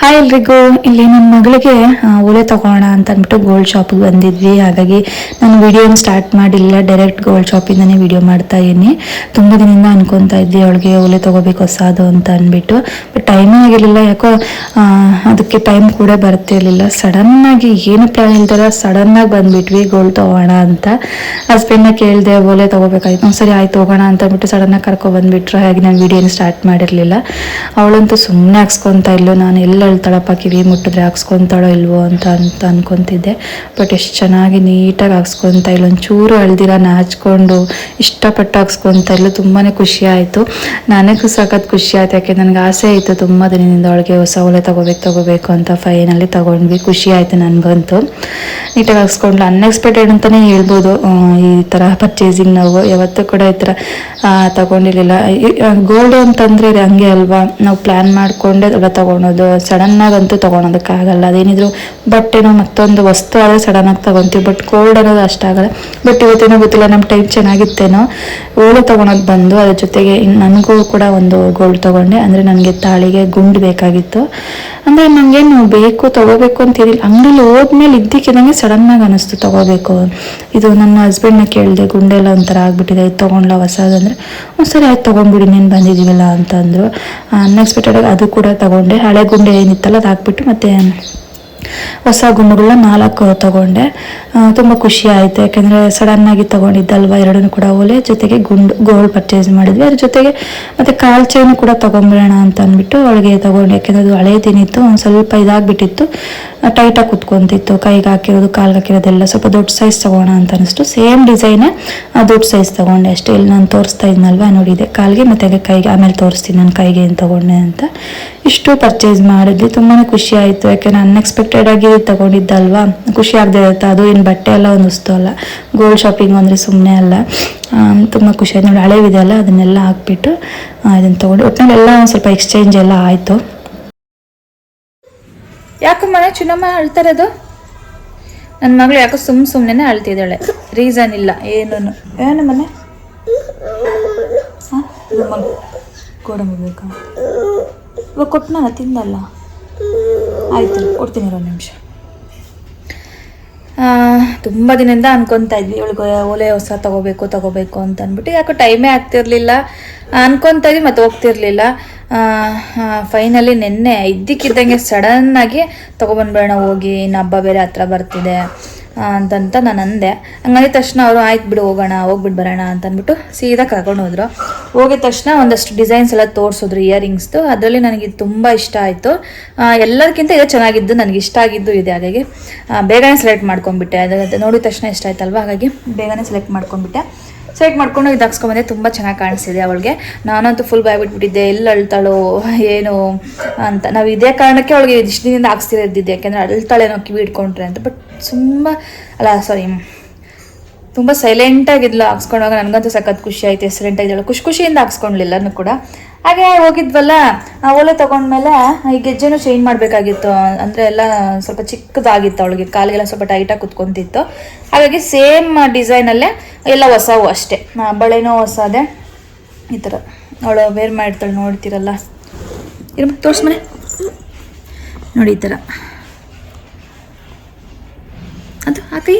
Hi ಎಲ್ರಿಗೂ. ಇಲ್ಲಿ ನನ್ನ ಮಗಳಿಗೆ ಓಲೆ ತಗೋಣ ಅಂತ ಅಂದ್ಬಿಟ್ಟು ಗೋಲ್ಡ್ ಶಾಪಿಗೆ ಬಂದಿದ್ವಿ. ಹಾಗಾಗಿ ನಾನು ವಿಡಿಯೋನ ಸ್ಟಾರ್ಟ್ ಮಾಡಿಲ್ಲ. ಡೈರೆಕ್ಟ್ ಗೋಲ್ಡ್ ಶಾಪಿಂದನೇ ವಿಡಿಯೋ ಮಾಡ್ತಾ ಇದ್ದೀನಿ. ತುಂಬ ದಿನದಿಂದ ಅನ್ಕೊತಾ ಇದ್ವಿ ಅವಳಿಗೆ ಓಲೆ ತಗೋಬೇಕು ಹೊಸದು ಅಂತ ಅಂದ್ಬಿಟ್ಟು ಬಟ್ ಟೈಮೇ ಆಗಿರಲಿಲ್ಲ. ಯಾಕೋ ಅದಕ್ಕೆ ಟೈಮ್ ಕೂಡ ಬರ್ತಿರ್ಲಿಲ್ಲ. ಸಡನ್ನಾಗಿ ಏನು ಪ್ಲ್ಯಾನ್ ಇಲ್ದಾರ ಸಡನ್ನಾಗಿ ಬಂದ್ಬಿಟ್ವಿ ಗೋಲ್ಡ್ ತಗೋಣ ಅಂತ. ಹಸ್ಬೆಂಡ್ನ ಕೇಳಿದೆ ಓಲೆ ತಗೋಬೇಕಾಯ್ತು. ಒಂದು ಸರಿ, ಆಯ್ತು, ಹೋಗೋಣ ಅಂತ ಅಂದ್ಬಿಟ್ಟು ಸಡನ್ನಾಗಿ ಕರ್ಕೊ ಬಂದ್ಬಿಟ್ರು ಹಾಗೆ ನಾನು ವಿಡಿಯೋನ ಸ್ಟಾರ್ಟ್ ಮಾಡಿರಲಿಲ್ಲ. ಅವಳಂತೂ ಸುಮ್ಮನೆ ಹಾಕ್ಸ್ಕೊತಾ ಇಲ್ಲೋ ನಾನು ಎಲ್ಲ ಹೇಳ್ತಾಳಪ್ಪ ಕಿವಿ ಮುಟ್ಟಿದ್ರೆ ಹಾಕ್ಸ್ಕೊತಾಳೋ ಇಲ್ವೋ ಅಂತ ಅಂತ ಅನ್ಕೊಂತಿದ್ದೆ. ಬಟ್ ಎಷ್ಟು ಚೆನ್ನಾಗಿ ನೀಟಾಗಿ ಹಾಕ್ಸ್ಕೊತಾ ಇಲ್ಲ ಒಂಚೂರು ಅಳ್ದಿರ ನಾಚ್ಕೊಂಡು ಇಷ್ಟಪಟ್ಟು ಹಾಕ್ಸ್ಕೊತಾ ಇಲ್ಲ ತುಂಬಾ ಖುಷಿ ಆಯಿತು. ನನಗೂ ಸಖತ್ ಖುಷಿ ಆಯ್ತು, ಯಾಕೆ ನನಗೆ ಆಸೆ ಇತ್ತು ತುಂಬ ದಿನದಿಂದ ಅವಳಿಗೆ ಹೊಸ ಒಲೆ ತೊಗೋಬೇಕು ತೊಗೋಬೇಕು ಅಂತ ಫೈನಲ್ಲಿ ತಗೊಂಡ್ವಿ. ಖುಷಿ ಆಯಿತು ನನಗಂತೂ. ನೀಟಾಗಿ ಹಾಕ್ಸ್ಕೊಂಡ್ಲು. ಅನ್ಎಕ್ಸ್ಪೆಕ್ಟೆಡ್ ಅಂತಲೇ ಹೇಳ್ಬೋದು. ಈ ಥರ ಪರ್ಚೇಸಿಂಗ್ ನಾವು ಯಾವತ್ತೂ ಕೂಡ ಈ ಥರ ತಗೊಂಡಿರಲಿಲ್ಲ. ಗೋಲ್ಡ್ ಅಂತಂದ್ರೆ ಹಂಗೆ ಅಲ್ವಾ? ನಾವು ಪ್ಲ್ಯಾನ್ ಮಾಡ್ಕೊಂಡೆ ತೊಗೊಳೋದು ತಗೊಳೋದು ಸಡನ್ನಾಗಿ ಅಂತೂ ತೊಗೊಳೋದಕ್ಕಾಗಲ್ಲ. ಅದೇನಿದ್ರು ಬಟ್ಟೆನೋ ಮತ್ತೊಂದು ವಸ್ತು ಆದರೆ ಸಡನ್ನಾಗಿ ತೊಗೊತೀವಿ. ಬಟ್ ಕೋಲ್ಡ್ ಅನ್ನೋದು ಅಷ್ಟಾಗಲ್ಲ ಬಟ್ ಇವತ್ತೇನೋ ಗೊತ್ತಿಲ್ಲ ನಮ್ಮ ಟೈಮ್ ಚೆನ್ನಾಗಿತ್ತೇನೋ. ಓಲೆ ತೊಗೊಳೋದು ಬಂದು ಅದ್ರ ಜೊತೆಗೆ ನನಗೂ ಕೂಡ ಒಂದು ಗೋಲ್ಡ್ ತೊಗೊಂಡೆ. ಅಂದರೆ ನನಗೆ ತಾಳಿಗೆ ಗುಂಡು ಬೇಕಾಗಿತ್ತು. ಅಂದರೆ ನನಗೇನು ಬೇಕು, ತಗೋಬೇಕು ಅಂತ ಹೇಳಿಲ್ಲ ಅಂಗಡಿಲಿ ಹೋದ್ಮೇಲೆ ಇದ್ದಕ್ಕಿದ್ದಂಗೆ ಸಡನ್ನಾಗಿ ಅನಿಸ್ತು, ತಗೋಬೇಕು. ಇದು ನನ್ನ ಹಸ್ಬೆಂಡ್ನ ಕೇಳಿದೆ ಗುಂಡೆಲ್ಲ ಒಂಥರ ಆಗಿಬಿಟ್ಟಿದೆ, ಇದು ತೊಗೊಂಡ್ಲ ಹೊಸದಂದರೆ ಒಂದು ಸರಿ, ಆಯ್ತು, ತೊಗೊಂಡ್ಬಿಡಿ, ನೀನು ಬಂದಿದ್ದೀವಲ್ಲ ಅಂತಂದರು. ಅನ್ಎಕ್ಸ್ಪೆಕ್ಟೆಡ್ ಅದು ಕೂಡ ತಗೊಂಡೆ. ಹಳೆ ಗುಂಡೆ ಏನಿತ್ತಲ್ಲ ಅದು ಹಾಕ್ಬಿಟ್ಟು ಮತ್ತೆ ಹೊಸ ಗುಂಡುಗಳನ್ನ ನಾಲ್ಕು ತಗೊಂಡೆ. ತುಂಬ ಖುಷಿ ಆಯಿತು. ಯಾಕೆಂದರೆ ಸಡನ್ನಾಗಿ ತೊಗೊಂಡಿದ್ದಲ್ವ? ಎರಡನ್ನೂ ಕೂಡ ಓಲೆ ಜೊತೆಗೆ ಗುಂಡು ಗೋಲ್ಡ್ ಪರ್ಚೇಸ್ ಮಾಡಿದ್ವಿ. ಅದ್ರ ಜೊತೆಗೆ ಮತ್ತು ಕಾಲ್ ಚೈನು ಕೂಡ ತೊಗೊಂಬಿಡೋಣ ಅಂತ ಅಂದ್ಬಿಟ್ಟು ಅವಳಿಗೆ ತಗೊಂಡೆ. ಯಾಕೆಂದರೆ ಅದು ಹಳೇದೇನಿತ್ತು ಒಂದು ಸ್ವಲ್ಪ ಇದಾಗಿಬಿಟ್ಟಿತ್ತು. ಟೈಟಾಗಿ ಕುತ್ಕೊಂತಿತ್ತು. ಕೈಗೆ ಹಾಕಿರೋದು, ಕಾಲ್ಗೆ ಹಾಕಿರೋದೆಲ್ಲ ಸ್ವಲ್ಪ ದೊಡ್ಡ ಸೈಜ್ ತೊಗೋಣ ಅಂತ ಅನಿಸ್ತು. ಸೇಮ್ ಡಿಸೈನೇ ದೊಡ್ಡ ಸೈಜ್ ತೊಗೊಂಡೆ ಅಷ್ಟೇ. ಇಲ್ಲಿ ನಾನು ತೋರಿಸ್ತಾ ಇದ್ನಲ್ವ? ನೋಡಿದೆ ಕಾಲ್ಗೆ ಮತ್ತು ಕೈಗೆ, ಆಮೇಲೆ ತೋರಿಸ್ತೀನಿ ನಾನು ಕೈಗೆ ಏನು ತೊಗೊಂಡೆ ಅಂತ. ಇಷ್ಟು ಪರ್ಚೇಸ್ ಮಾಡಿದ್ವಿ. ತುಂಬಾ ಖುಷಿ ಆಯಿತು. ಯಾಕೆಂದ್ರೆ ಅನ್ಎಕ್ಸ್ಪೆಕ್ಟೆಡ್ ಆಗಿ ತಗೊಂಡಿದ್ದಲ್ವಾ? ಖುಷಿ ಆಗದೆ ಇರುತ್ತೆ. ಅದು ಏನು ಬಟ್ಟೆ ಎಲ್ಲ ಒಂದು ವಸ್ತು ಅಲ್ಲ. ಗೋಲ್ಡ್ ಶಾಪಿಂಗ್ ಅಂದರೆ ಸುಮ್ಮನೆ ಅಲ್ಲ. ತುಂಬ ಖುಷಿ. ಆಯ್ತು ನೋಡಿ ಹಳೇವಿದೆ ಅಲ್ಲ ಅದನ್ನೆಲ್ಲ ಹಾಕ್ಬಿಟ್ಟು ಇದನ್ನು ತೊಗೊಂಡು ಒಟ್ಟಿನಲ್ಲಿ ಎಲ್ಲ ಒಂದು ಸ್ವಲ್ಪ ಎಕ್ಸ್ಚೇಂಜ್ ಎಲ್ಲ ಆಯಿತು. ಯಾಕಮ್ಮ ಚಿನ್ನಮ್ಮ ಅಳ್ತಾರದು ನನ್ನ ಮಗಳು ಯಾಕೋ ಸುಮ್ಮ ಸುಮ್ಮನೆ ಅಳ್ತಿದ್ದಾಳೆ. ರೀಸನ್ ಇಲ್ಲ ಏನೂ ಏನು ಮನೆ? ಗೋಡಂಬಿ ಬೇಕಾ? ಇವಾಗ ಕೊಟ್ಟನಲ್ಲ ತಿಂದಲ್ಲ? ಆಯ್ತು, ಕೊಡ್ತೀನಿ ಒಂದು ನಿಮಿಷ. ತುಂಬ ದಿನದಿಂದ ಅನ್ಕೊತಾ ಇದ್ವಿ, ಇವಳಿಗೆ ಓಲೆ ಹೊಸ ತಗೋಬೇಕು ತಗೋಬೇಕು ಅಂತ ಅಂದ್ಬಿಟ್ಟು. ಯಾಕೋ ಟೈಮೇ ಆಗ್ತಿರ್ಲಿಲ್ಲ. ಅನ್ಕೊತಾ ಇದ್ವಿ, ಮತ್ತೆ ಹೋಗ್ತಿರ್ಲಿಲ್ಲ. ಫೈನಲಿ ನಿನ್ನೆ ಇದ್ದಕ್ಕಿದ್ದಂಗೆ ಸಡನ್ನಾಗಿ ತೊಗೊಬಂದ್ಬೇಡ ಹೋಗಿ ಇನ್ನು ಹಬ್ಬ ಬೇರೆ ಹತ್ರ ಬರ್ತಿದೆ. ಅಂತಂತ ನಾನು ಅಂದೆ. ಹಂಗಂದ ತಕ್ಷಣ ಅವರು, ಆಯ್ತು ಬಿಡು, ಹೋಗೋಣ ಹೋಗ್ಬಿಟ್ಟು ಬರೋಣ ಅಂತ ಅಂದ್ಬಿಟ್ಟು ಸೀದಾ ಕರ್ಕೊಂಡು ಹೋದ್ರು. ಹೋಗಿದ ತಕ್ಷಣ ಒಂದಷ್ಟು ಡಿಸೈನ್ಸ್ ಎಲ್ಲ ತೋರಿಸಿದ್ರು ಇಯರಿಂಗ್ಸ್ದು ಅದರಲ್ಲಿ ನನಗೆ ತುಂಬ ಇಷ್ಟ ಆಯಿತು. ಎಲ್ಲದಕ್ಕಿಂತ ಇದು ಚೆನ್ನಾಗಿದ್ದು, ನನಗೆ ಇಷ್ಟ ಆಗಿದ್ದು ಇದೆ. ಹಾಗಾಗಿ ಬೇಗನೆ ಸೆಲೆಕ್ಟ್ ಮಾಡ್ಕೊಂಡ್ಬಿಟ್ಟೆ. ಅದು ಅದು ನೋಡಿದ ತಕ್ಷಣ ಇಷ್ಟ ಆಯ್ತಲ್ವ ಹಾಗಾಗಿ ಬೇಗನೆ ಸೆಲೆಕ್ಟ್ ಮಾಡ್ಕೊಂಡ್ಬಿಟ್ಟೆ. ಸೆಲೆಕ್ಟ್ ಮಾಡ್ಕೊಂಡು ಇದು ಹಾಕ್ಸ್ಕೊಂಬಂದೆ ತುಂಬ ಚೆನ್ನಾಗಿ ಕಾಣಿಸ್ತಿದೆ ಅವಳಿಗೆ. ನಾನಂತೂ ಫುಲ್ ಬಾಯ್ಬಿಟ್ಬಿಟ್ಟಿದ್ದೆ ಎಲ್ಲಿ ಅಳ್ತಾಳೋ, ಏನು, ಅಂತ. ನಾವು ಇದೇ ಕಾರಣಕ್ಕೆ ಅವಳಿಗೆ ಇಷ್ಟು ದಿನದಿಂದ ಹಾಕ್ಸ್ತಿರೋದಿದ್ದೆ ಯಾಕೆಂದರೆ ಅಳ್ತಾಳೇನೋ ಕಿವಿ ಇಟ್ಕೊಂಡ್ರೆ ಅಂತ. ಬಟ್ ತುಂಬ, ಅಲ್ಲ ಸಾರಿ ತುಂಬ ಸೈಲೆಂಟಾಗಿದ್ಲು ಹಾಕ್ಸ್ಕೊಂಡಾಗ ನನಗಂತೂ ಸಖತ್ ಖುಷಿ ಆಯಿತು ಸೈಲೆಂಟ್ ಆಗಿದ್ದಳು ಖುಷಿ, ಖುಷಿಯಿಂದ ಹಾಕ್ಸ್ಕೊಂಡ್ಲಿಲ್ಲನು ಕೂಡ. ಹಾಗೆ ಹೋಗಿದ್ವಲ್ಲ, ಆ ಓಲೆ ತೊಗೊಂಡ್ಮೇಲೆ, ಈ ಗೆಜ್ಜೆನೂ ಚೇಂಜ್ ಮಾಡಬೇಕಾಗಿತ್ತು. ಅಂದರೆ ಎಲ್ಲ ಸ್ವಲ್ಪ ಚಿಕ್ಕದಾಗಿತ್ತು ಅವಳಿಗೆ, ಕಾಲಿಗೆಲ್ಲ ಸ್ವಲ್ಪ ಟೈಟಾಗಿ ಕುತ್ಕೊತಿತ್ತು. ಹಾಗಾಗಿ ಸೇಮ್ ಡಿಸೈನಲ್ಲೇ ಎಲ್ಲ ಹೊಸವು ಅಷ್ಟೇ. ಬಳೆನೋ ಬಳೆನೂ ಹೊಸದೇ. ಈ ಥರ ಅವಳು ವೇರ್ ಮಾಡ್ತಾಳೆ, ನೋಡ್ತೀರಲ್ಲ. ಇರ್ಬೇಕು ತೋರಿಸ್ಮನೆ ನೋಡಿ, ಈ ಥರ ಅದು ಹಾಕಿ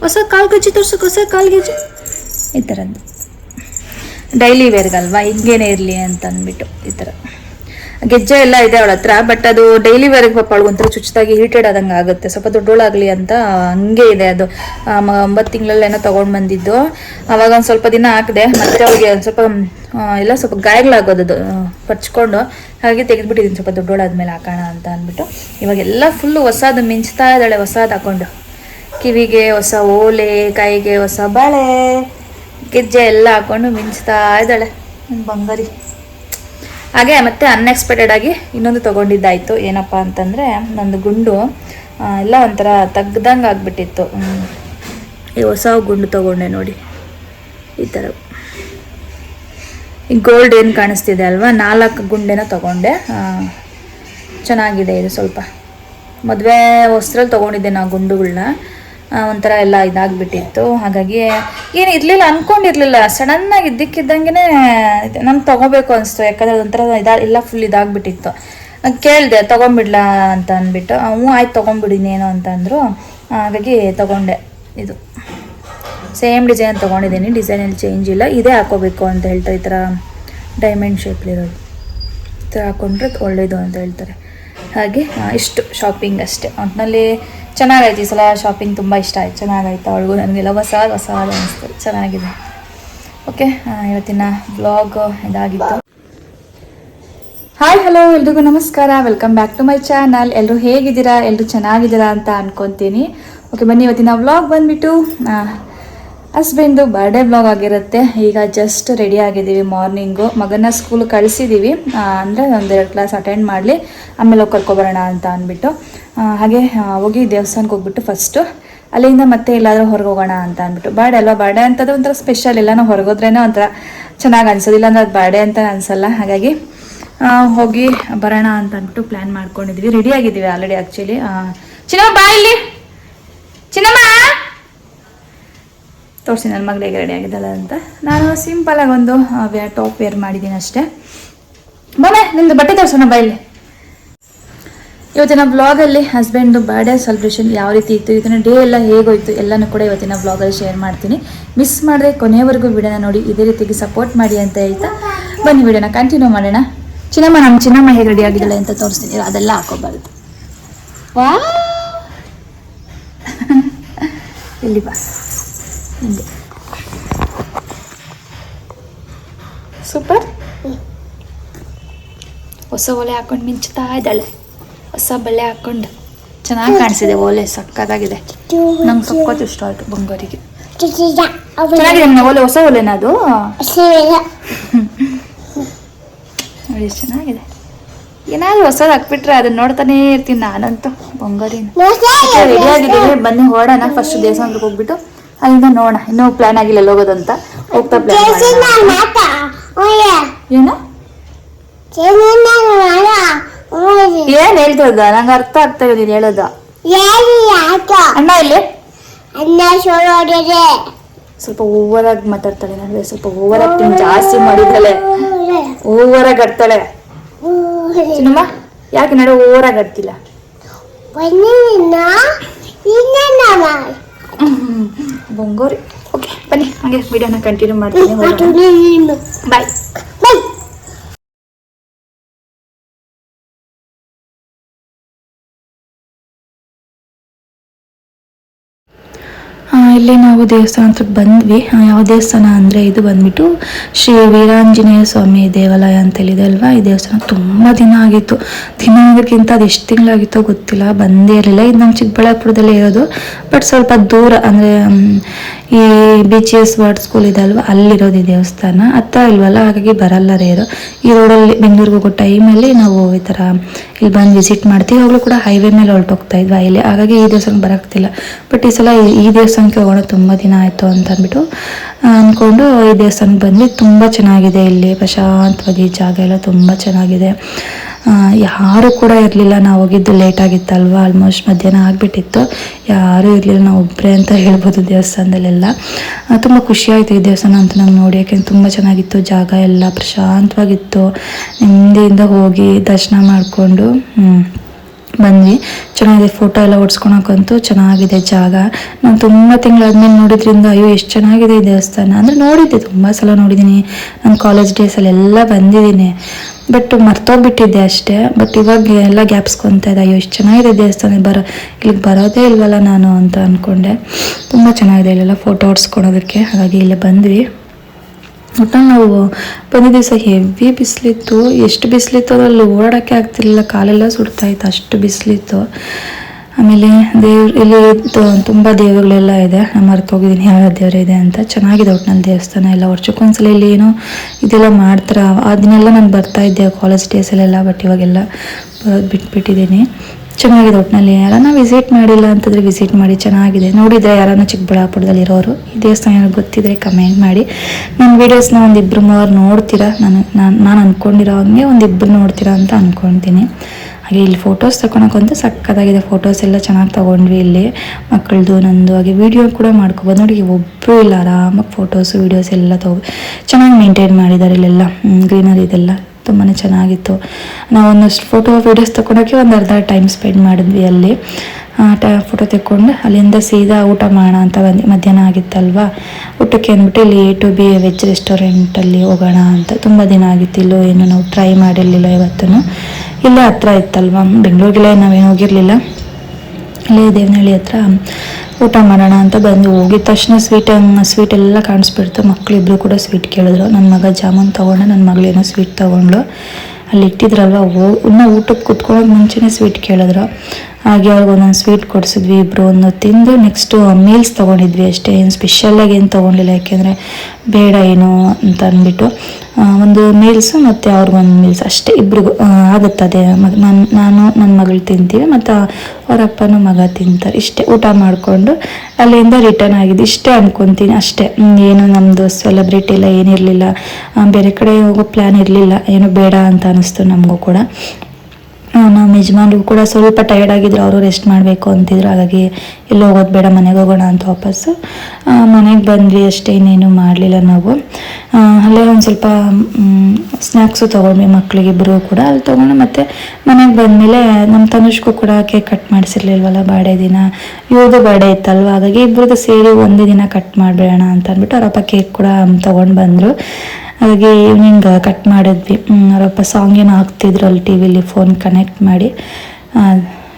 ಹೊಸ ಕಾಲು ಗಜ್ಜಿ ತೋರ್ಸಕ್ಕೆ ಹೊಸ ಕಾಲು ಗಜ್ಜಿ ಈ ಥರದ್ದು. ಡೈಲಿ ವೇರ್ಗಲ್ವಾ ಹಿಂಗೇನೆ ಇರಲಿ ಅಂತ ಅಂದ್ಬಿಟ್ಟು ಈ ಥರ. ಗೆಜ್ಜೆ ಎಲ್ಲ ಇದೆ ಅವಳ ಹತ್ರ ಬಟ್ ಅದು ಡೈಲಿ ವೇರ್ಗೆ ಪಾಪ ಅವಳು ಒಂಥರ ಚುಚ್ಚದಾಗಿ ಹೀಟೆಡ್ ಆದಂಗೆ ಆಗುತ್ತೆ. ಸ್ವಲ್ಪ ದೊಡ್ಡೋಳಾಗಲಿ ಅಂತ ಹಂಗೆ ಇದೆ ಅದು. ಆ, ಒಂಬತ್ತು ತಿಂಗಳಲ್ಲೇನೋ ತೊಗೊಂಡು ಬಂದಿದ್ದು. ಅವಾಗ ಒಂದು ಸ್ವಲ್ಪ ದಿನ ಹಾಕಿದೆ ಮತ್ತೆ ಅವಳಿಗೆ ಒಂದು ಸ್ವಲ್ಪ ಆ, ಎಲ್ಲ ಸ್ವಲ್ಪ ಗಾಯಗಳಾಗೋದು ಆ, ಪರ್ಚ್ಕೊಂಡು. ಹಾಗೆ ತೆಗೆದುಬಿಟ್ಟಿದ್ದೀನಿ ಸ್ವಲ್ಪ ದೊಡ್ಡೋಳಾದ್ಮೇಲೆ ಹಾಕೋಣ ಅಂತ ಅಂದ್ಬಿಟ್ಟು. ಇವಾಗೆಲ್ಲ ಫುಲ್ಲು ಹೊಸದು ಮಿಂಚ್ತಾ ಇದ್ದಾಳೆ ಹೊಸದು ಹಾಕೊಂಡು. ಕಿವಿಗೆ ಹೊಸ ಓಲೆ ಕೈಗೆ ಹೊಸ ಬಳೆ ಗೆಜ್ಜೆ ಎಲ್ಲ ಹಾಕೊಂಡು ಮಿಂಚ್ತಾ ಇದ್ದಾಳೆ. ಬಂಗಾರಿ. ಹಾಗೆ ಮತ್ತೆ ಅನ್ಎಕ್ಸ್ಪೆಕ್ಟೆಡ್ ಆಗಿ ಇನ್ನೊಂದು ತೊಗೊಂಡಿದ್ದಾಯಿತು. ಏನಪ್ಪ ಅಂತಂದರೆ ನಂದು ಗುಂಡು ಎಲ್ಲ ಒಂಥರ ತೆಗ್ದಂಗೆ ಆಗ್ಬಿಟ್ಟಿತ್ತು. ಈ ಹೊಸ ಗುಂಡು ತೊಗೊಂಡೆ ನೋಡಿ. ಈ ಥರ ಈ ಗೋಲ್ಡ್ ಏನು ಕಾಣಿಸ್ತಿದೆ ಅಲ್ವಾ? ನಾಲ್ಕು ಗುಂಡೆನ ತೊಗೊಂಡೆ. ಚೆನ್ನಾಗಿದೆ ಇದು ಸ್ವಲ್ಪ. ಮದುವೆ ವಸ್ತ್ರಲ್ಲಿ ತೊಗೊಂಡಿದ್ದೆ ನಾವು ಗುಂಡುಗಳನ್ನ ಒಂಥರ ಎಲ್ಲ ಇದಾಗ್ಬಿಟ್ಟಿತ್ತು. ಹಾಗಾಗಿ ಏನು ಇರಲಿಲ್ಲ ಅಂದ್ಕೊಂಡಿರಲಿಲ್ಲ ಸಡನ್ನಾಗಿ ಇದ್ದಕ್ಕಿದ್ದಂಗೆ ನಮ್ಗೆ ತೊಗೋಬೇಕು ಅನಿಸ್ತು. ಯಾಕಂದ್ರೆ ಅದೊಂಥರ ಇದಾ, ಎಲ್ಲ ಫುಲ್ ಇದಾಗ್ಬಿಟ್ಟಿತ್ತು. ಕೇಳಿದೆ ತೊಗೊಂಬಿಡ್ಲಾ ಅಂತ ಅಂದ್ಬಿಟ್ಟು. ಹ್ಞೂ, ಆಯ್ತು ತೊಗೊಂಬಿಡಿ ಏನು ಅಂತ ಅಂದರು. ಹಾಗಾಗಿ ತೊಗೊಂಡೆ ಇದು. ಸೇಮ್ ಡಿಸೈನ್ ತೊಗೊಂಡಿದ್ದೀನಿ. ಡಿಸೈನಲ್ಲಿ ಚೇಂಜ್ ಇಲ್ಲ. ಇದೇ ಹಾಕೋಬೇಕು ಅಂತ ಹೇಳ್ತಾರೆ ಈ ಥರ ಡೈಮಂಡ್ ಶೇಪ್ಲಿರೋದು ಈ ಥರ ಹಾಕೊಂಡ್ರೆ ಒಳ್ಳೆಯದು ಅಂತ ಹೇಳ್ತಾರೆ. ಹಾಗೆ ಇಷ್ಟು ಶಾಪಿಂಗ್ ಅಷ್ಟೇ. ಒಟ್ಟಿನಲ್ಲಿ ಚೆನ್ನಾಗಾಯ್ತು ಈ ಸಲ ಶಾಪಿಂಗ್ ತುಂಬ ಇಷ್ಟ ಆಯ್ತು. ಚೆನ್ನಾಗಾಯ್ತು ಅವಳಿಗೂ ನನಗೆಲ್ಲ ಹೊಸ ಹೊಸ ಅನಿಸ್ತು. ಚೆನ್ನಾಗಿದೆ. ಓಕೆ ಇವತ್ತಿನ ಬ್ಲಾಗ್ ಇದಾಗಿತ್ತು. ಹಾಯ್ ಹಲೋ ಎಲ್ರಿಗೂ ನಮಸ್ಕಾರ. Welcome back to my channel ಎಲ್ಲರೂ ಹೇಗಿದ್ದೀರಾ? ಎಲ್ಲರೂ ಚೆನ್ನಾಗಿದ್ದೀರಾ ಅಂತ ಅನ್ಕೊತೀನಿ. ಓಕೆ ಬನ್ನಿ, ಇವತ್ತಿನ ವ್ಲಾಗ್ ಬಂದ್ಬಿಟ್ಟು ಹಸ್ಬೆಂಡು ಬರ್ಡೇ ಬ್ಲಾಗ್ ಆಗಿರುತ್ತೆ. ಈಗ ಜಸ್ಟ್ ರೆಡಿ ಆಗಿದ್ದೀವಿ ಮಾರ್ನಿಂಗು ಮಗನ ಸ್ಕೂಲ್ ಕಳಿಸಿದ್ದೀವಿ ಅಂದರೆ ಒಂದೆರಡು ಕ್ಲಾಸ್ ಅಟೆಂಡ್ ಮಾಡಲಿ. ಆಮೇಲೆ ಹೋಗಿ ಕರ್ಕೊಬರೋಣ ಅಂತ ಅಂದ್ಬಿಟ್ಟು. ಹಾಗೆ ಹೋಗಿ ದೇವಸ್ಥಾನಕ್ಕೆ ಹೋಗ್ಬಿಟ್ಟು ಫಸ್ಟು ಅಲ್ಲಿಂದ ಮತ್ತೆ ಎಲ್ಲಾದರೂ ಹೊರಗೆ ಹೋಗೋಣ ಅಂತ ಅಂದ್ಬಿಟ್ಟು. ಬರ್ಡೇ ಅಲ್ವಾ? ಬರ್ಡೇ ಅಂತದ್ದು ಒಂಥರ ಸ್ಪೆಷಲ್ ಎಲ್ಲ ನಾವು ಹೊರಗೋದ್ರೇನೋ ಒಂಥರ ಚೆನ್ನಾಗಿ ಅನ್ಸೋದಿಲ್ಲ. ಅಂದರೆ ಅದು ಬರ್ಡೇ ಅಂತ ಅನ್ಸಲ್ಲ. ಹಾಗಾಗಿ ಹೋಗಿ ಬರೋಣ ಅಂತ ಅಂದ್ಬಿಟ್ಟು ಪ್ಲ್ಯಾನ್ ಮಾಡ್ಕೊಂಡಿದ್ವಿ. ರೆಡಿ ಆಗಿದ್ದೀವಿ ಆಲ್ರೆಡಿ ಆ್ಯಕ್ಚುಲಿ ಚಿನ್ನಮ್ಮ ಬಾ ಇಲ್ಲಿ. ಚಿನ್ನಮ್ಮ! ತೋರಿಸಿ ನನ್ನ ಮಗಳಿಗೆ ರೆಡಿ ಆಗಿದ್ದಲ್ಲ ಅಂತ. ನಾನು ಸಿಂಪಲಾಗಿ ಒಂದು ಟಾಪ್ ವೇರ್ ಮಾಡಿದ್ದೀನಿ ಅಷ್ಟೇ. ಬನ್ನಿ ನಿಮ್ಮದು ಬಟ್ಟೆ ತೋರಿಸೋಣ ಬೈಲಿ ಇವತ್ತಿನ ಬ್ಲಾಗಲ್ಲಿ ಹಸ್ಬೆಂಡು ಬರ್ಡೇ ಸೆಲೆಬ್ರೇಷನ್ ಯಾವ ರೀತಿ ಇತ್ತು ಇವತ್ತಿನ ಡೇ ಎಲ್ಲ ಹೇಗೋಯ್ತು ಎಲ್ಲನೂ ಕೂಡ ಇವತ್ತಿನ ಬ್ಲಾಗಲ್ಲಿ ಶೇರ್ ಮಾಡ್ತೀನಿ. ಮಿಸ್ ಮಾಡದೆ ಕೊನೆಯವರೆಗೂ ವಿಡಿಯೋನ ನೋಡಿ, ಇದೇ ರೀತಿಗೆ ಸಪೋರ್ಟ್ ಮಾಡಿ ಅಂತ ಹೇಳ್ತಾ, ಬನ್ನಿ ವಿಡಿಯೋನ ಕಂಟಿನ್ಯೂ ಮಾಡೋಣ. ಚಿನ್ನಮ್ಮ, ನಮ್ಮ ಚಿನ್ನಮ್ಮ ಹೇಗೆ ರೆಡಿ ಆಗಿದ್ದಾಳೆ ಅಂತ ತೋರಿಸ್ತೀನಿ, ಅದೆಲ್ಲ ಹಾಕೋಬಾರ್ದು ವಾ ಇಲ್ಲಿ ಬಾ. ಹಿಂಗೆ ಸೂಪರ್. ಹೊಸ ಒಲೆ ಹಾಕೊಂಡು ಮಿಂಚ್ತಾ ಇದ್ದಾಳೆ. ಹೊಸ ಬಳೆ ಹಾಕೊಂಡು ಚೆನ್ನಾಗಿ ಕಾಣಿಸಿದೆ ಒಲೆ ಸಕ್ಕತ್ತಾಗಿದೆ. ನಂಗೆ ಸಕ್ಕತ್ ಇಷ್ಟ ಆಯ್ತು ಬಂಗಾರಿಗೆ. ಚೆನ್ನಾಗಿದೆ ನನ್ನ ಒಲೆ ಹೊಸ ಒಲೆನ ಅದು? ನೋಡಿ ಚೆನ್ನಾಗಿದೆ. ಏನಾದ್ರು ಹೊಸದು ಹಾಕ್ಬಿಟ್ರೆ ಅದನ್ನ ನೋಡ್ತಾನೆ ಇರ್ತೀನಿ ನಾನಂತೂ ಬಂಗಾರಿನ. ರೆಡಿ ಆಗಿದ್ದೀನಿ ಬನ್ನಿ ಹೊರಡೋಣ ಫಸ್ಟ್ ದೇವಸ್ಥಾನಕ್ಕೆ ಹೋಗ್ಬಿಟ್ಟು. ಅಲ್ಲಿಂದ ನೋಡೋಣ. ಇನ್ನೂ ಪ್ಲಾನ್ ಆಗಿಲ್ಲ ಎಲ್ಲಿ ಹೋಗೋದಂತ. ಹೋಗ್ತಾ ಪ್ಲಾನ್ ಏನು? ಏನ್ ಹೇಳ್ತದ ನಂಗೆ ಅರ್ಥ ಆಗ್ತಾ ಇಲ್ಲ ನೀನು ಹೇಳೋದ. ಅಣ್ಣ ಇಲ್ಲಿ? ಸ್ವಲ್ಪ ಓವರ್ ಆಗಿ ಮಾತಾಡ್ತಾಳೆ ನಡುವೆ. ಸ್ವಲ್ಪ ಓವರ್ ಆಕ್ಟಿಂಗ್ ಜಾಸ್ತಿ ಮಾಡಿದ್ದಾಳೆ. ಓವರ್ ಆಗಿ ಆಡ್ತಾಳೆ. ಚಿನ್ನಮ್ಮ ಯಾಕೆ ನಡುವೆ ಓವರ್ ಆಗಿ ಆಡ್ತಿಲ್ಲ? ಬೊಂಗೋರಿ. ಓಕೆ ಬನ್ನಿ ಹಾಗೆ ವಿಡಿಯೋನ ಕಂಟಿನ್ಯೂ ಮಾಡ್ತೀನಿ ಬಾಯ್ ಇಲ್ಲಿ ನಾವು ದೇವಸ್ಥಾನ ಹತ್ರಕ್ಕೆ ಬಂದ್ವಿ ಯಾವ ದೇವಸ್ಥಾನ ಅಂದರೆ ಇದು ಬಂದ್ಬಿಟ್ಟು ಶ್ರೀ ವೀರಾಂಜನೇಯ ಸ್ವಾಮಿ ದೇವಾಲಯ ಅಂತೇಳಿದೆ ಅಲ್ವಾ? ಈ ದೇವಸ್ಥಾನ ತುಂಬ ದಿನ ಆಗಿತ್ತು. ದಿನ ಆಗೋಕ್ಕಿಂತ ಅದು ಎಷ್ಟು ತಿಂಗಳಾಗಿತ್ತೋ ಗೊತ್ತಿಲ್ಲ. ಬಂದೇ ಇರಲಿಲ್ಲ. ಇದು ನಮ್ಮ ಚಿಕ್ಕಬಳ್ಳಾಪುರದಲ್ಲೇ ಇರೋದು. ಬಟ್ ಸ್ವಲ್ಪ ದೂರ, ಅಂದರೆ ಈ B G S world school ಇದೆ ಅಲ್ವಾ? ಅಲ್ಲಿರೋದು ಈ ದೇವಸ್ಥಾನ. ಹತ್ರ ಇಲ್ವಲ್ಲ? ಹಾಗಾಗಿ ಬರಲ್ಲ ರೇರು. ಈ ರೋಡಲ್ಲಿ ಬೆಂಗಳೂರಿಗೆ ಹೋಗೋ ಟೈಮಲ್ಲಿ ನಾವು ಈ ಥರ ಇಲ್ಲಿ ಬಂದು ವಿಸಿಟ್ ಮಾಡ್ತೀವಿ. ಅವಾಗಲೂ ಕೂಡ ಹೈವೇ ಮೇಲೆ ಹೊರಟೋಗ್ತಾ ಇದ್ವಿ ಇಲ್ಲಿ. ಹಾಗಾಗಿ ಈ ದೇವಸ್ಥಾನಕ್ಕೆ ಬರೋಕ್ತಿಲ್ಲ. ಬಟ್ ಈ ಸಲ ಈ- ದೇವಸ್ಥಾನಕ್ಕೆ ಹೋಗೋಣ ತುಂಬ ದಿನ ಆಯಿತು ಅಂತ ಅಂದ್ಬಿಟ್ಟು ಅಂದ್ಕೊಂಡು ಈ ದೇವಸ್ಥಾನಕ್ಕೆ ಬಂದ್ವಿ. ತುಂಬ ಚೆನ್ನಾಗಿದೆ ಇಲ್ಲಿ. ಪ್ರಶಾಂತವಾಗಿ ಜಾಗ ಎಲ್ಲ ತುಂಬ ಚೆನ್ನಾಗಿದೆ. ಯಾರು ಕೂಡ ಇರಲಿಲ್ಲ. ನಾವು ಹೋಗಿದ್ದು ಲೇಟ್ ಆಗಿತ್ತಲ್ವಾ? ಆಲ್ಮೋಸ್ಟ್ ಮಧ್ಯಾಹ್ನ ಆಗಿಬಿಟ್ಟಿತ್ತು. ಯಾರೂ ಇರಲಿಲ್ಲ. ನಾವು ಒಬ್ಬರೇ ಅಂತ ಹೇಳ್ಬೋದು ದೇವಸ್ಥಾನದಲ್ಲೆಲ್ಲ. ತುಂಬ ಖುಷಿಯಾಯಿತು ಈ ದೇವಸ್ಥಾನ ಅಂತ ನಂಗೆ ನೋಡಿ ಯಾಕೆಂದ್ರೆ ತುಂಬ ಚೆನ್ನಾಗಿತ್ತು. ಜಾಗ ಎಲ್ಲ ಪ್ರಶಾಂತವಾಗಿತ್ತು. ನೆಮ್ಮದಿಯಿಂದ ಹೋಗಿ ದರ್ಶನ ಮಾಡಿಕೊಂಡು ಬಂದ್ವಿ. ಚೆನ್ನಾಗಿದೆ. ಫೋಟೋ ಎಲ್ಲ ಹೊಡ್ಸ್ಕೊಳಕ್ಕಂತೂ ಚೆನ್ನಾಗಿದೆ ಜಾಗ. ನಾನು ತುಂಬ ತಿಂಗಳಾದ್ಮೇಲೆ ನೋಡಿದ್ರಿಂದ, ಅಯ್ಯೋ, ಎಷ್ಟು ಚೆನ್ನಾಗಿದೆ ಈ ದೇವಸ್ಥಾನ. ಅಂದರೆ ನೋಡಿದ್ದೆ. ತುಂಬ ಸಲ ನೋಡಿದ್ದೀನಿ ನನ್ನ ಕಾಲೇಜ್ ಡೇಸಲ್ಲೆಲ್ಲ ಬಂದಿದ್ದೀನಿ ಬಟ್ ಮರ್ತೋಗ್ಬಿಟ್ಟಿದ್ದೆ ಅಷ್ಟೇ. ಬಟ್ ಇವಾಗ ಎಲ್ಲ ಗ್ಯಾಪ್ಸ್ಕೊತಾ ಇದೆ ಅಯ್ಯೋ ಎಷ್ಟು ಚೆನ್ನಾಗಿದೆ ದೇವಸ್ಥಾನ ಬರೋ ಇಲ್ಲಿಗೆ ಬರೋದೇ ಇಲ್ವಲ್ಲ ನಾನು ಅಂತ ಅಂದ್ಕೊಂಡೆ ತುಂಬ ಚೆನ್ನಾಗಿದೆ ಇಲ್ಲೆಲ್ಲ ಫೋಟೋ ಹೊಡ್ಸ್ಕೊಳೋದಕ್ಕೆ ಹಾಗಾಗಿ ಇಲ್ಲೇ ಬಂದ್ವಿ. ಒಟ್ಟು ನಾವು ಬಂದ ದಿವಸ ಹೆವಿ ಬಿಸಿಲಿತ್ತು. ಎಷ್ಟು ಬಿಸಿಲಿತ್ತು ಅದರಲ್ಲಿ ಓಡಾಡೋಕ್ಕೆ ಆಗ್ತಿರ್ಲಿಲ್ಲ. ಕಾಲೆಲ್ಲ ಸುಡ್ತಾಯಿತ್ತು ಅಷ್ಟು ಬಿಸಿಲಿತ್ತು. ಆಮೇಲೆ ದೇವ್ರ, ಇಲ್ಲಿ ತುಂಬ ದೇವರುಗಳೆಲ್ಲ ಇದೆ. ನಾನು ಮರ್ತೋಗಿದ್ದೀನಿ ಯಾವ್ಯಾವ ದೇವರು ಇದೆ ಅಂತ. ಚೆನ್ನಾಗಿದೆ ಒಟ್ಟಿನಲ್ಲಿ ದೇವಸ್ಥಾನ ಎಲ್ಲ. ವರ್ಷಕ್ಕೊಂದ್ಸಲ ಇಲ್ಲಿ ಏನೋ ಇದೆಲ್ಲ ಮಾಡ್ತಾರೆ. ಅದನ್ನೆಲ್ಲ ನಾನು ಬರ್ತಾ ಇದ್ದೆ ಕಾಲೇಜ್ ಡೇಸಲ್ಲೆಲ್ಲ ಬಟ್ ಇವಾಗೆಲ್ಲ ಬರೋದು ಬಿಟ್ಬಿಟ್ಟಿದ್ದೀನಿ. ಚೆನ್ನಾಗಿದೆ ಒಟ್ಟಿನಲ್ಲಿ ಯಾರನ್ನ ವಿಸಿಟ್ ಮಾಡಿಲ್ಲ ಅಂತಂದರೆ ವಿಸಿಟ್ ಮಾಡಿ, ಚೆನ್ನಾಗಿದೆ. ನೋಡಿದರೆ ಯಾರನ್ನ ಚಿಕ್ಕಬಳ್ಳಾಪುರದಲ್ಲಿ ಇರೋರು, ಈ ದೇವಸ್ಥಾನ ಗೊತ್ತಿದ್ರೆ ಕಮೆಂಟ್ ಮಾಡಿ. ನನ್ನ ವೀಡಿಯೋಸ್ನ ಒಂದಿಬ್ಬರು ಮೂವರು ನೋಡ್ತೀರಾ? ನಾನು ನಾನು ನಾನು ಅಂದ್ಕೊಂಡಿರೋ ಹಂಗೆ ಒಂದಿಬ್ಬರು ನೋಡ್ತೀರಾ ಅಂತ ಅಂದ್ಕೊಳ್ತೀನಿ ಹಾಗೆ ಇಲ್ಲಿ ಫೋಟೋಸ್ ತಗೊಳಕ್ಕಂತೂ ಸಕ್ಕತ್ತಾಗಿದೆ. ಫೋಟೋಸ್ ಎಲ್ಲ ಚೆನ್ನಾಗಿ ತಗೊಂಡ್ವಿ ಇಲ್ಲಿ. ಮಕ್ಕಳದು ನಂದು ಹಾಗೆ ವಿಡಿಯೋ ಕೂಡ ಮಾಡ್ಕೊಬೋದು. ನೋಡಿ ಒಬ್ಬರು ಇಲ್ಲ, ಆರಾಮಾಗಿ ಫೋಟೋಸು ವೀಡಿಯೋಸ್ ಎಲ್ಲ ತಗೋ, ಚೆನ್ನಾಗಿ ಮೇಂಟೈನ್ ಮಾಡಿದ್ದಾರೆ ಇಲ್ಲೆಲ್ಲ. ಗ್ರೀನರಿ ಇದೆಲ್ಲ ತುಂಬಾ ಚೆನ್ನಾಗಿತ್ತು. ನಾವು ಒಂದಷ್ಟು ಫೋಟೋ ವೀಡಿಯೋಸ್ ತಗೊಳಕ್ಕೆ ಒಂದು ಅರ್ಧ ಟೈಮ್ ಸ್ಪೆಂಡ್ ಮಾಡಿದ್ವಿ ಅಲ್ಲಿ. ಟ ಫೋಟೋ ತೆಕ್ಕೊಂಡು ಅಲ್ಲಿಂದ ಸೀದಾ ಊಟ ಮಾಡೋಣ ಅಂತ ಬಂದು ಮಧ್ಯಾಹ್ನ ಆಗಿತ್ತಲ್ವಾ? ಊಟಕ್ಕೆ ಅಂದ್ಬಿಟ್ಟು ಇಲ್ಲಿ ಎ ಟು ಬಿ ವೆಜ್ ರೆಸ್ಟೋರೆಂಟಲ್ಲಿ ಹೋಗೋಣ ಅಂತ. ತುಂಬ ದಿನ ಆಗಿತ್ತು ಇಲ್ಲೋ ಏನು, ನಾವು ಟ್ರೈ ಮಾಡಿರಲಿಲ್ಲ ಇವತ್ತೂ ಇಲ್ಲೇ ಹತ್ರ ಇತ್ತಲ್ವಾ? ಬೆಂಗಳೂರಿಗೆಲ್ಲ ನಾವೇನು ಹೋಗಿರಲಿಲ್ಲ. ಇಲ್ಲೇ ದೇವನಹಳ್ಳಿ ಹತ್ರ ಊಟ ಮಾಡೋಣ ಅಂತ ಬಂದು ಹೋಗಿದ ತಕ್ಷಣ ಸ್ವೀಟ್ ಸ್ವೀಟ್ ಎಲ್ಲ ಕಾಣಿಸ್ಬಿಡ್ತು. ಮಕ್ಕಳಿಬ್ರು ಕೂಡ ಸ್ವೀಟ್ ಕೇಳಿದ್ರು. ನನ್ನ ಮಗ ಜಾಮೂನ್ ತೊಗೊಂಡು ನನ್ನ ಮಗಳೇನೋ ಸ್ವೀಟ್ ತೊಗೊಂಡ್ಳು. ಅಲ್ಲಿ ಇಟ್ಟಿದ್ರಲ್ವ? ಹೋ ಇನ್ನು ಊಟಕ್ಕೆ ಕುತ್ಕೊಳ್ಳೋಕೆ ಮುಂಚೆನೇ ಸ್ವೀಟ್ ಕೇಳಿದ್ರು. ಹಾಗೆ ಅವ್ರಿಗೆ ಒಂದೊಂದು ಸ್ವೀಟ್ ಕೊಡಿಸಿದ್ವಿ ಇಬ್ಬರು ಒಂದು ತಿಂದು ನೆಕ್ಸ್ಟು ಮೀಲ್ಸ್ ತೊಗೊಂಡಿದ್ವಿ ಅಷ್ಟೇ, ಏನು ಸ್ಪೆಷಲಾಗಿ ಏನು ತೊಗೊಂಡಿಲ್ಲ, ಯಾಕೆಂದರೆ ಬೇಡ ಏನು ಅಂತ ಅಂದ್ಬಿಟ್ಟು. ಒಂದು ಮೀಲ್ಸು ಮತ್ತು ಅವ್ರಿಗೊಂದು ಮೀಲ್ಸ್ ಅಷ್ಟೇ ಇಬ್ರಿಗೂ ಆಗುತ್ತೆ ಅದೇ ನನ್ನ ನಾನು ನನ್ನ ಮಗಳು ತಿಂತೀವಿ, ಮತ್ತು ಅವ್ರ ಮಗ ತಿಂತಾರೆ, ಇಷ್ಟೇ ಊಟ ಮಾಡಿಕೊಂಡು ಅಲ್ಲಿಂದ ರಿಟರ್ನ್ ಆಗಿದ್ದು ಇಷ್ಟೇ ಅಂದ್ಕೊತೀನಿ ಅಷ್ಟೇ. ಏನು ನಮ್ಮದು ಸೆಲೆಬ್ರಿಟಿ ಎಲ್ಲ ಏನಿರಲಿಲ್ಲ ಬೇರೆ ಕಡೆ ಹೋಗೋ ಪ್ಲ್ಯಾನ್ ಇರಲಿಲ್ಲ, ಏನು ಬೇಡ ಅಂತ ಅನ್ನಿಸ್ತು ನಮಗೂ ಕೂಡ. ನಮ್ಮ ಯಜಮಾನ್ರಿಗೂ ಕೂಡ ಸ್ವಲ್ಪ ಟಯರ್ಡ್ ಆಗಿದ್ರು ಅವರು ರೆಸ್ಟ್ ಮಾಡಬೇಕು ಅಂತಿದ್ರು. ಹಾಗಾಗಿ ಎಲ್ಲೋ ಹೋಗೋದು ಬೇಡ, ಮನೆಗೆ ಹೋಗೋಣ ಅಂತ ವಾಪಸ್ಸು ಮನೆಗೆ ಬಂದ್ವಿ ಅಷ್ಟೇ, ಇನ್ನೇನು ಮಾಡಲಿಲ್ಲ ನಾವು. ಅಲ್ಲೇ ಒಂದು ಸ್ವಲ್ಪ ಸ್ನ್ಯಾಕ್ಸು ತೊಗೊಂಡ್ವಿ ಮಕ್ಕಳಿಗೆ ಇಬ್ಬರು ಕೂಡ. ಅಲ್ಲಿ ತೊಗೊಂಡು ಮತ್ತೆ ಮನೆಗೆ ಬಂದಮೇಲೆ ನಮ್ಮ ತನುಷ್ಗೂ ಕೂಡ ಕೇಕ್ ಕಟ್ ಮಾಡಿಸಿರ್ಲಿಲ್ವಲ್ಲ ಬಾಡೆ ದಿನ. ಇವ್ರದ್ದು ಬಾಡೆ ಇತ್ತಲ್ವ? ಹಾಗಾಗಿ ಇಬ್ಬರದ್ದು ಸೇರಿ ಒಂದೇ ದಿನ ಕಟ್ ಮಾಡಬೇಡ ಅಂತ ಅಂದ್ಬಿಟ್ಟು ಅವರಪ್ಪ ಕೇಕ್ ಕೂಡ ತೊಗೊಂಡು ಬಂದರು. ಹಾಗಾಗಿ ಈವ್ನಿಂಗ್ ಕಟ್ ಮಾಡಿದ್ವಿ. ಅವರಪ್ಪ ಸಾಂಗ್ ಏನೋ ಹಾಕ್ತಿದ್ರು ಅಲ್ಲಿ ಟಿ ವಿಲಿ ಫೋನ್ ಕನೆಕ್ಟ್ ಮಾಡಿ.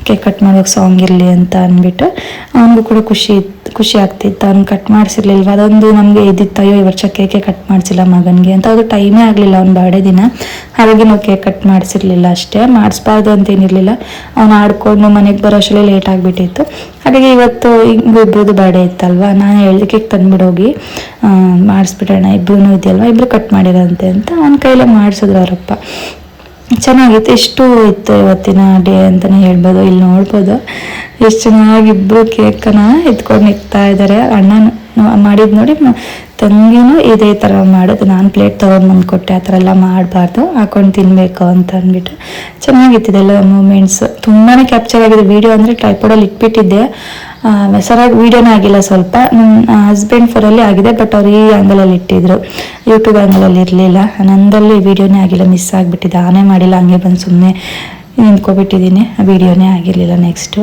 ಕೇಕ್ ಕಟ್ ಮಾಡೋಕೆ ಸಾಂಗ್ ಇರಲಿ ಅಂತ ಅಂದ್ಬಿಟ್ಟು ಅವನಿಗೂ ಕೂಡ ಖುಷಿ ಇತ್ತು ಖುಷಿ ಆಗ್ತಿತ್ತು. ಅವ್ನು ಕಟ್ ಮಾಡಿಸಿರ್ಲಿಲ್ವ? ಅದೊಂದು ನಮಗೆ ಇದಿತ್ತು, ಅಯ್ಯೋ, ಈ ವರ್ಷ ಕೇಕೆ ಕಟ್ ಮಾಡಿಸಿಲ್ಲ ಮಗನಿಗೆ. ಅಂತ. ಅದು ಟೈಮೇ ಆಗಲಿಲ್ಲ ಅವ್ನು ಬಾಡೆ ದಿನ. ಹಾಗಾಗಿ ನಾವು ಕೇಕ್ ಕಟ್ ಮಾಡಿಸಿರ್ಲಿಲ್ಲ ಅಷ್ಟೇ. ಮಾಡಿಸ್ಬಾರ್ದು ಅಂತ ಏನಿರಲಿಲ್ಲ ಅವ್ನು ಆಡ್ಕೊಂಡು ಮನೆಗೆ ಬರೋ ಅಷ್ಟೇ ಲೇಟ್ ಆಗಿಬಿಟ್ಟಿತ್ತು. ಹಾಗಾಗಿ ಇವತ್ತು ಹಿಂಗೆ ಇಬ್ಬರದು ಬಾಡೆ ಇತ್ತಲ್ವಾ? ನಾನು ಹೇಳ್ದೆ, ಕೇಕ್ ತಂದ್ಬಿಡೋಗಿ ಮಾಡಿಸ್ಬಿಡೋಣ. ಇಬ್ಬರೂ ಇದೆಯಲ್ವ? ಇಬ್ಬರು ಕಟ್ ಮಾಡಿರಂತೆ ಅಂತ ಅವ್ನ ಕೈಲೇ ಮಾಡಿಸಿದ್ರು ಅವರಪ್ಪ. ಚೆನ್ನಾಗಿತ್ತು. ಎಷ್ಟು ಇತ್ತು ಇವತ್ತಿನ ಡೇ ಅಂತಲೇ ಹೇಳ್ಬೋದು. ಇಲ್ಲಿ ನೋಡ್ಬೋದು. ಎಷ್ಟು ಚೆನ್ನಾಗಿ ಇಬ್ಬರು ಕೇಕನ್ನು ಎತ್ಕೊಂಡು ನಿಗ್ತಾ ಇದ್ದಾರೆ ಅಣ್ಣ ಮಾಡಿದ್ ನೋಡಿ ತಂಗಿನೂ ಇದೇ ಥರ ಮಾಡೋದು. ನಾನು ಪ್ಲೇಟ್ ತೊಗೊಂಡು ಬಂದು ಕೊಟ್ಟೆ, ಆ ಥರ ಎಲ್ಲ ಮಾಡಬಾರ್ದು. ಹಾಕೊಂಡು ತಿನ್ನಬೇಕು ಅಂತ ಅಂದ್ಬಿಟ್ಟು ಚೆನ್ನಾಗಿತ್ತಿದೆಲ್ಲ ಮೂಮೆಂಟ್ಸ್ ತುಂಬಾ ಕ್ಯಾಪ್ಚರ್ ಆಗಿದೆ ವಿಡಿಯೋ ಅಂದರೆ ಟ್ರೈಪೋಡಲ್ಲಿ ಇಟ್ಬಿಟ್ಟಿದ್ದೆ. ಸರಾಗಿ ವಿಡಿಯೋನೇ ಆಗಿಲ್ಲ ಸ್ವಲ್ಪ. ನನ್ನ ಹಸ್ಬೆಂಡ್ ಫೋರಲ್ಲಿ ಆಗಿದೆ ಬಟ್ ಅವ್ರು ಈ ಆ್ಯಂಗಲಲ್ಲಿ ಇಟ್ಟಿದ್ರು. ಯೂಟ್ಯೂಬ್ ಆ್ಯಂಗಲಲ್ಲಿ ಇರಲಿಲ್ಲ. ನಂದಲ್ಲಿ ವಿಡಿಯೋನೇ ಆಗಿಲ್ಲ ಮಿಸ್ ಆಗಿಬಿಟ್ಟಿದೆ. ಆನೇ ಮಾಡಿಲ್ಲ, ಹಂಗೆ ಬಂದು ಸುಮ್ಮನೆ ನಿಂತ್ಕೊಬಿಟ್ಟಿದ್ದೀನಿ. ಆ ವಿಡಿಯೋನೇ ಆಗಿರಲಿಲ್ಲ ನೆಕ್ಸ್ಟು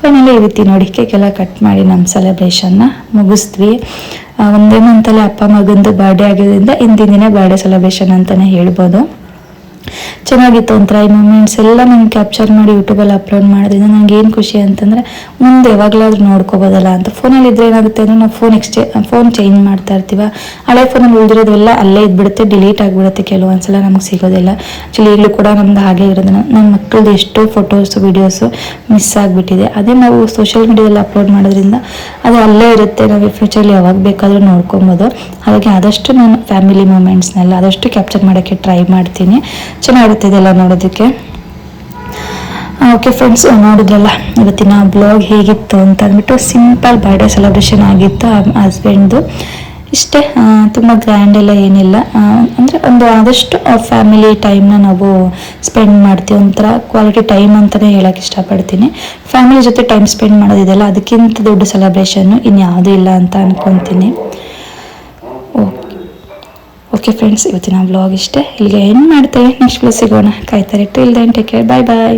ಫೈನಲಿ ಈ ರೀತಿ ನೋಡಿ ಕೇಕೆಲ್ಲ ಕಟ್ ಮಾಡಿ ನಮ್ಮ ಸೆಲೆಬ್ರೇಷನ್ನ ಮುಗಿಸ್ತೀವಿ ಒಂದೇ ಮಂತಲ್ಲಿ ಅಪ್ಪ ಮಗಂದು ಬರ್ಡೇ ಆಗಿರೋದ್ರಿಂದ ಇಂದಿನ ದಿನ ಬರ್ಡೇ ಸೆಲೆಬ್ರೇಷನ್ ಅಂತಲೇ ಹೇಳ್ಬೋದು. ಚೆನ್ನಾಗಿತ್ತು ಒಂಥರ. ಈ ಮೂಮೆಂಟ್ಸ್ ಎಲ್ಲ ನಾನು ಕ್ಯಾಪ್ಚರ್ ಮಾಡಿ ಯೂಟ್ಯೂಬಲ್ಲಿ ಅಪ್ಲೋಡ್ ಮಾಡೋದ್ರಿಂದ ನನಗೆ ಏನು ಖುಷಿ ಅಂತಂದರೆ, ಮುಂದೆ ಯಾವಾಗಲಾದ್ರೂ ನೋಡ್ಕೋಬೋದಲ್ಲ ಅಂತ. ಫೋನಲ್ಲಿ ಇದ್ರೆ ಏನಾಗುತ್ತೆ ಅಂದರೆ ನಾವು ಫೋನ್ ಎಕ್ಸ್ಚೇ ಫೋನ್ ಚೇಂಜ್ ಮಾಡ್ತಾ ಇರ್ತೀವ. ಹಳೆ ಫೋನಲ್ಲಿ ಉಳಿದಿರೋದೆಲ್ಲ ಅಲ್ಲೇ ಇದ್ಬಿಡುತ್ತೆ ಡಿಲೀಟ್ ಆಗಿಬಿಡುತ್ತೆ ಕೆಲವೊಂದ್ಸಲ ನಮಗೆ ಸಿಗೋದಿಲ್ಲ. ಆ್ಯಕ್ಚುಲಿ ಈಗಲೂ ಕೂಡ ನಮ್ದು ಹಾಗೆ ಇರೋದನ್ನ. ನನ್ನ ಮಕ್ಕಳದ್ದು ಎಷ್ಟೋ ಫೋಟೋಸು ವೀಡಿಯೋಸು ಮಿಸ್ ಆಗಿಬಿಟ್ಟಿದೆ. ಅದೇ ನಾವು ಸೋಷಿಯಲ್ ಮೀಡಿಯಾದಲ್ಲಿ ಅಪ್ಲೋಡ್ ಮಾಡೋದ್ರಿಂದ ಅದು ಅಲ್ಲೇ ಇರುತ್ತೆ. ನಾವು ಫ್ಯೂಚರ್ಲಿ ಯಾವಾಗ ಬೇಕಾದರೂ ನೋಡ್ಕೊಬೋದು. ಹಾಗಾಗಿ ಆದಷ್ಟು ನಾನು ಫ್ಯಾಮಿಲಿ ಮೂಮೆಂಟ್ಸ್ನೆಲ್ಲ ಆದಷ್ಟು ಕ್ಯಾಪ್ಚರ್ ಮಾಡೋಕ್ಕೆ ಟ್ರೈ ಮಾಡ್ತೀನಿ. ಚೆನ್ನಾಗಿರುತ್ತೆ ಇದೆಲ್ಲ ನೋಡೋದಕ್ಕೆ ಓಕೆ ಫ್ರೆಂಡ್ಸ್ ನೋಡಿದ್ರಲ್ಲ, ಇವತ್ತಿನ ಬ್ಲಾಗ್ ಹೇಗಿತ್ತು ಅಂತ ಅಂದ್ಬಿಟ್ಟು ಸಿಂಪಲ್ ಬರ್ಡೇ ಸೆಲೆಬ್ರೇಷನ್ ಆಗಿತ್ತು ಹಸ್ಬೆಂಡ್ದು ಇಷ್ಟೇ ತುಂಬ ಗ್ರ್ಯಾಂಡ್ ಎಲ್ಲ ಏನಿಲ್ಲ. ಅಂದರೆ ಒಂದು ಆದಷ್ಟು ಫ್ಯಾಮಿಲಿ ಟೈಮ್ನ ನಾವು ಸ್ಪೆಂಡ್ ಮಾಡ್ತೀವಿ. ಒಂಥರ ಕ್ವಾಲಿಟಿ ಟೈಮ್ ಅಂತಲೇ ಹೇಳೋಕ್ಕೆ ಇಷ್ಟಪಡ್ತೀನಿ. ಫ್ಯಾಮಿಲಿ ಜೊತೆ ಟೈಮ್ ಸ್ಪೆಂಡ್ ಮಾಡೋದಿದೆಯಲ್ಲ ಅದಕ್ಕಿಂತ ದೊಡ್ಡ ಸೆಲೆಬ್ರೇಷನ್ನು ಇನ್ಯಾವುದೂ ಇಲ್ಲ ಅಂತ ಅನ್ಕೊತೀನಿ. ಓಕೆ ಫ್ರೆಂಡ್ಸ್ ಇವತ್ತಿನ ಬ್ಲಾಗ್ ಇಷ್ಟೇ. ಇಲ್ಲಿಗೆ ಏನು ಮಾಡ್ತೇವೆ. ನೆಕ್ಸ್ಟ್ ಸಿಗೋಣ. ಕಾಯ್ತಾರೆ ಇಟ್ಟು then take care bye bye